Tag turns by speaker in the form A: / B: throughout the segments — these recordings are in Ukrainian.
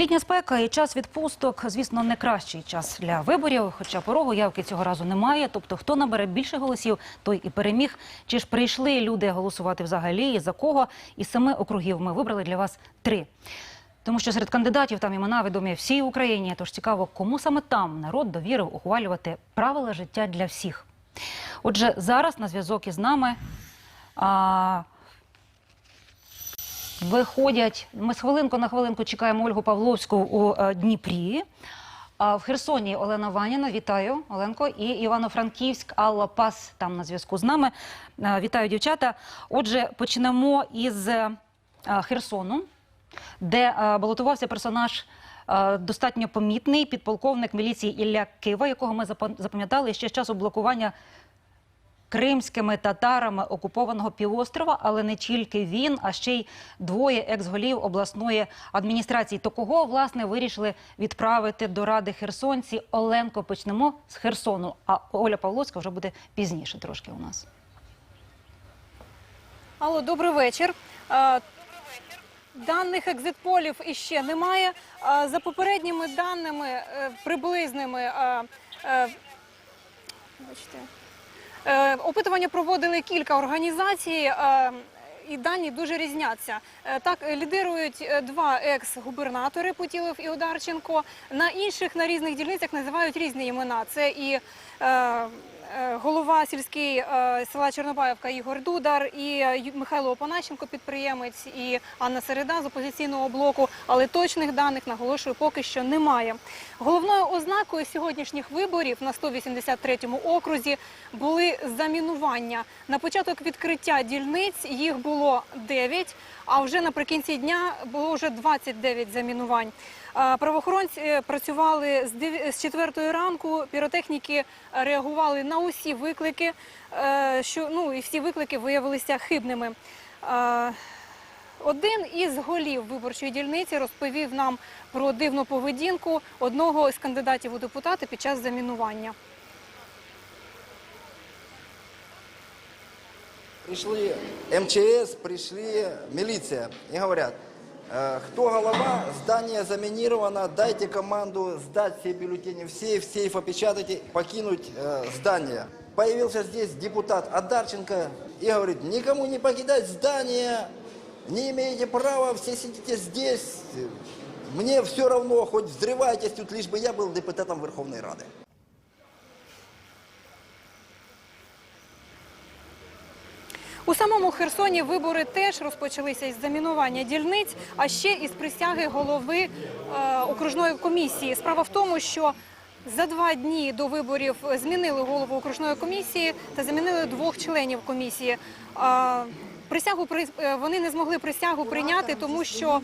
A: Літня спека і час відпусток, звісно, не кращий час для виборів, хоча порогу явки цього разу немає. Тобто, хто набере більше голосів, той і переміг. Чи ж прийшли люди голосувати взагалі і за кого? Із семи округів ми вибрали для вас три. Тому що серед кандидатів там імена відомі всій Україні. Тож цікаво, кому саме там народ довірив ухвалювати правила життя для всіх. Отже, зараз на зв'язок із нами. А, Виходять, ми з хвилинку на хвилинку чекаємо Ольгу Павловську у е, Дніпрі. А в Херсоні Олена Ваніна, вітаю, Оленко, і Івано-Франківськ, Алла Пас там на зв'язку з нами. Е, Вітаю, дівчата. Отже, почнемо із е, Херсону, де балотувався персонаж достатньо помітний, підполковник міліції Ілля Кива, якого ми запам- запам'ятали ще з часу блокування кримськими татарами окупованого півострова, але не тільки він, а ще й двоє екс-голів обласної адміністрації. То кого власне вирішили відправити до ради херсонці? Оленко почнемо з Херсону. А Оля Павловська вже буде пізніше трошки у нас.
B: Алло, добрий вечір. Е, Даних екзитполів іще немає. За попередніми даними е, приблизними е, е, вибачте, е, опитування проводили кілька організацій. е, І дані дуже різняться. Е, Так е, лідирують е, два екс-губернатори Путілов і Одарченко. На інших на різних дільницях називають різні імена. Це і е, е, голова сільський е, села Чорнобаївка Ігор Дудар, і е, Михайло Опанащенко, підприємець, і Анна Середа з опозиційного блоку. Але точних даних наголошую поки що немає. Головною ознакою сьогоднішніх виборів на 183-му окрузі були замінування. На початок відкриття дільниць їх було 9, а вже наприкінці дня було вже 29 замінувань. Правоохоронці працювали з дев- з 4 ранку. Піротехніки реагували на усі виклики, е, що ну і всі виклики виявилися хибними. Один із голів виборчої дільниці розповів нам про дивну поведінку одного з кандидатів у депутати під час замінування.
C: Пришли МЧС, пришли милиция и говорят, «Э, кто голова, здание заминировано, дайте команду сдать все бюллетени в сейф, сейф опечатайте, покинуть э, здание. Появился здесь депутат Адарченко и говорит, никому не покидать здание, не имеете права, все сидите здесь, мне все равно, хоть взрывайтесь тут, лишь бы я был депутатом Верховной Рады.
B: У самому Херсоні вибори теж розпочалися із замінування дільниць, а ще із присяги голови е, окружної комісії. Справа в тому, що за два дні до виборів змінили голову окружної комісії та замінили двох членів комісії. Е, Присягу при- е, вони не змогли присягу прийняти, тому що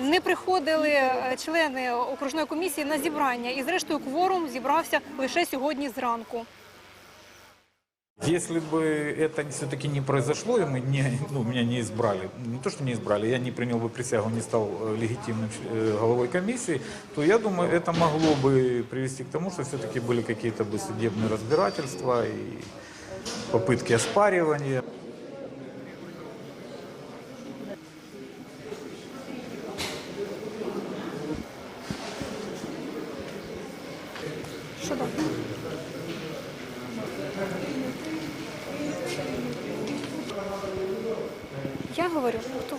B: не приходили е, члени окружної комісії на зібрання. І зрештою кворум зібрався лише сьогодні зранку.
D: Если бы это все-таки не произошло, и мы не, ну, меня не избрали, не то, что не избрали, я не принял бы присягу, не стал э, легитимным э, головой комиссии, то я думаю, это могло бы привести к тому, что все-таки были какие-то бы судебные разбирательства и попытки оспаривания.
B: Я говорю, хто?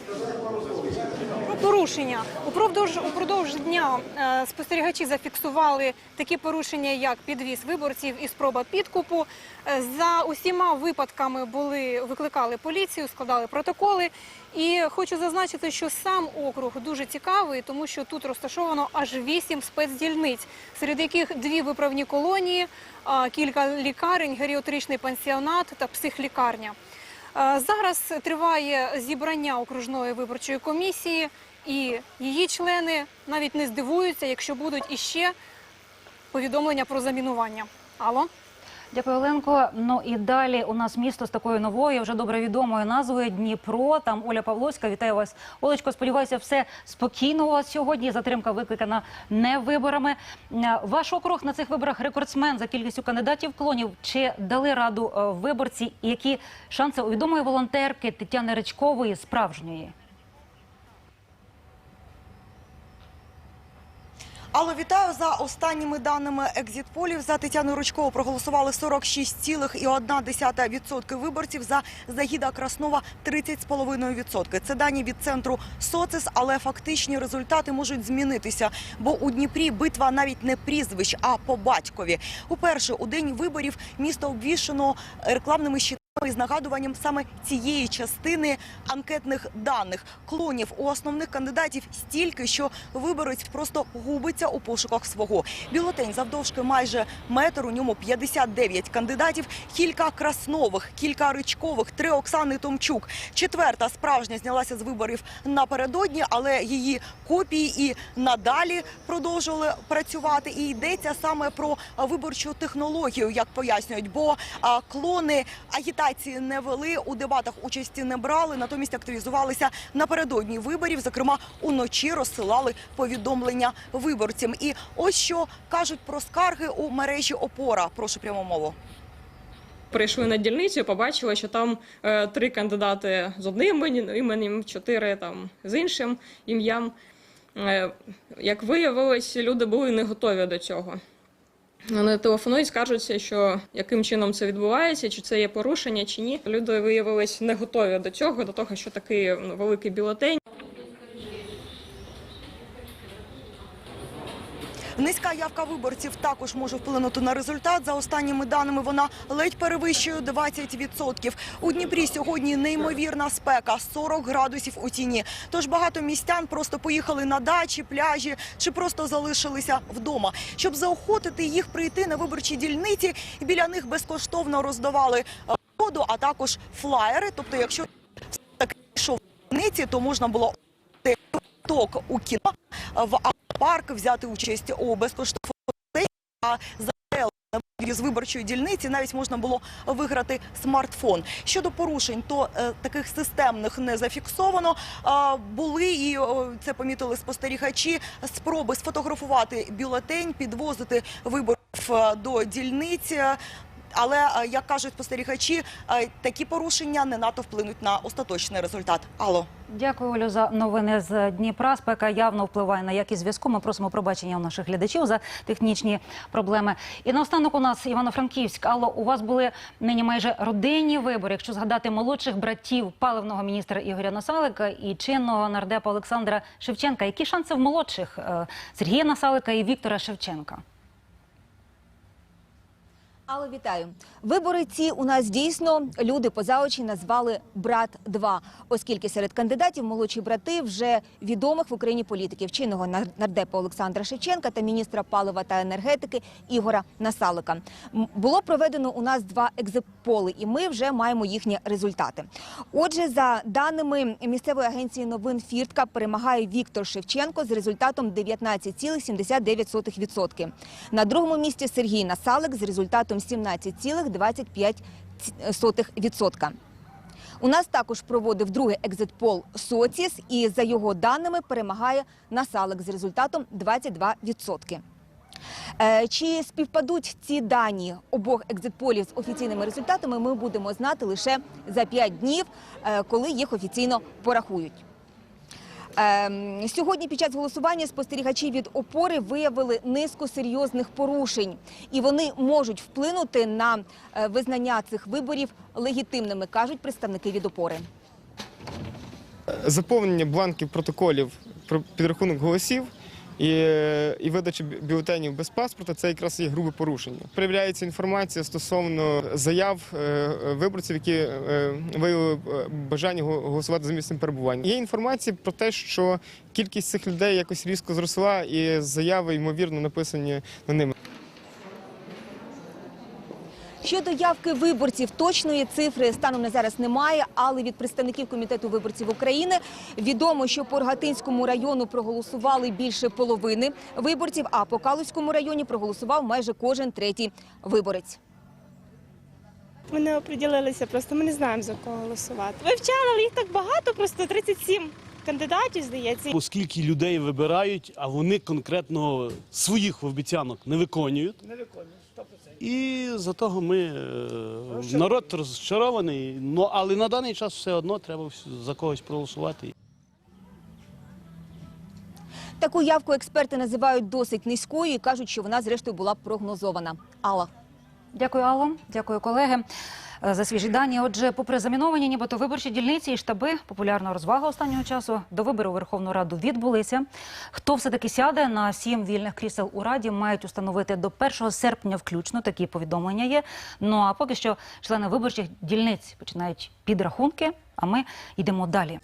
B: Про порушення. Упродовж, упродовж дня е, спостерігачі зафіксували такі порушення, як підвіз виборців і спроба підкупу. Е, за усіма випадками були викликали поліцію, складали протоколи. І хочу зазначити, що сам округ дуже цікавий, тому що тут розташовано аж вісім спецдільниць, серед яких дві виправні колонії, а, кілька лікарень, геріатричний пансіонат та психлікарня. Зараз триває зібрання окружної виборчої комісії, і її члени навіть не здивуються, якщо будуть іще повідомлення про замінування. Алло?
A: Дякую, Оленко. Ну і далі у нас місто з такою новою, вже добре відомою назвою Дніпро. Там Оля Павловська. Вітаю вас, Олечко. Сподіваюся, все спокійно у вас сьогодні. Затримка викликана не виборами. Е, Ваш округ на цих виборах рекордсмен за кількістю кандидатів клонів. Чи дали раду е, виборці? Які шанси у відомої волонтерки Тетяни Речкової справжньої?
E: Алло, вітаю. За останніми даними екзитполів за Тетяну Ручкову проголосували 46,1% виборців, за Загіда Краснова 30,5%. Це дані від центру Социс, але фактичні результати можуть змінитися, бо у Дніпрі битва навіть не прізвищ, а по батькові. Уперше у день виборів місто обвішано рекламними щитами з нагадуванням саме цієї частини анкетних даних. Клонів у основних кандидатів стільки, що виборець просто губиться у пошуках свого. Бюлетень завдовжки майже метр, у ньому 59 кандидатів, кілька краснових, кілька ричкових, три Оксани Томчук. Четверта справжня знялася з виборів напередодні, але її копії і надалі продовжували працювати. І йдеться саме про виборчу технологію, як пояснюють, бо клони агітації не вели у дебатах участі не брали, натомість активізувалися напередодні виборів. Зокрема, уночі розсилали повідомлення виборцям. І ось що кажуть про скарги у мережі Опора. Прошу пряму мову.
F: Прийшли на дільницю, побачили, що там е, три кандидати з одним іменем, чотири там з іншим ім'ям. Е, як виявилось, люди були не готові до цього. Вони телефонують, скаржуться, що яким чином це відбувається, чи це є порушення, чи ні. Люди виявились не готові до цього, до того, що такий великий бюлетень.
E: Низька явка виборців також може вплинути на результат. За останніми даними вона ледь перевищує 20%. У Дніпрі сьогодні неймовірна спека 40 градусів у тіні. Тож багато містян просто поїхали на дачі, пляжі чи просто залишилися вдома. Щоб заохотити їх прийти на виборчі дільниці, біля них безкоштовно роздавали воду, а також флаєри. Тобто, якщо таки йшов дільниці, то можна було ток у кіно в парк взяти участь у концерті, а за з виборчої дільниці навіть можна було виграти смартфон. Щодо порушень, то е, таких системних не зафіксовано. Були і це помітили спостерігачі. Спроби сфотографувати бюлетень, підвозити виборців е, до дільниці. Але е, як кажуть спостерігачі, е, такі порушення не надто вплинуть на остаточний результат. Алло.
A: Дякую, Олю, за новини з Дніпра. Спека явно впливає на якість зв'язку. Ми просимо пробачення у наших глядачів за технічні проблеми. І наостанок у нас Івано-Франківськ. Алло, у вас були нині майже родинні вибори. Якщо згадати молодших братів паливного міністра Ігоря Насалика і чинного нардепа Олександра Шевченка. Які шанси в молодших е, Сергія Насалика і Віктора Шевченка?
G: Алло, вітаю. Вибори ці у нас дійсно люди поза очі назвали брат 2 оскільки серед кандидатів молодші брати вже відомих в Україні політиків чинного нардепа Олександра Шевченка та міністра палива та енергетики Ігора Насалика. Було проведено у нас два екзитполи, і ми вже маємо їхні результати. Отже, за даними місцевої агенції новин Фіртка, перемагає Віктор Шевченко з результатом 19,79%. На другому місці Сергій Насалик з результатом 17,25%. У нас також проводив другий екзитпол Соціс, і за його даними перемагає Насалик з результатом 22%. Е, Чи співпадуть ці дані обох екзитполів з офіційними результатами, ми будемо знати лише за 5 днів, е, коли їх офіційно порахують. Ем, Сьогодні під час голосування спостерігачі від опори виявили низку серйозних порушень, і вони можуть вплинути на е, визнання цих виборів легітимними, кажуть представники від опори.
H: заповнення бланків протоколів про підрахунок голосів і, і видача бю- бюлетенів без паспорта це якраз є грубе порушення. Проявляється інформація стосовно заяв е, е, виборців, які е, виявили бажання го- голосувати за місцем перебування. Є інформація про те, що кількість цих людей якось різко зросла, і заяви ймовірно написані на ними.
G: Щодо явки виборців, точної цифри станом на зараз немає, але від представників комітету виборців України відомо, що по Рогатинському району проголосували більше половини виборців, а по Калузькому районі проголосував майже кожен третій виборець.
I: Ми не оприділилися, просто ми не знаємо за кого голосувати. Вивчали, але їх так багато, просто 37 кандидатів, здається.
J: Оскільки людей вибирають, а вони конкретно своїх обіцянок не виконують. Не виконують, 100%. І за того ми е, народ розчарований. Ну але на даний час все одно треба за когось проголосувати.
G: Таку явку експерти називають досить низькою і кажуть, що вона зрештою була прогнозована. Алла.
A: Дякую, Алло. Дякую, колеги. Е, За свіжі дані. Отже, попри заміновані, нібито виборчі дільниці і штаби, популярна розвага останнього часу до вибору Верховну Раду відбулися. Хто все таки сяде на сім вільних крісел у раді, мають установити до 1 серпня включно. Такі повідомлення є. Ну а поки що члени виборчих дільниць починають підрахунки. А ми йдемо далі.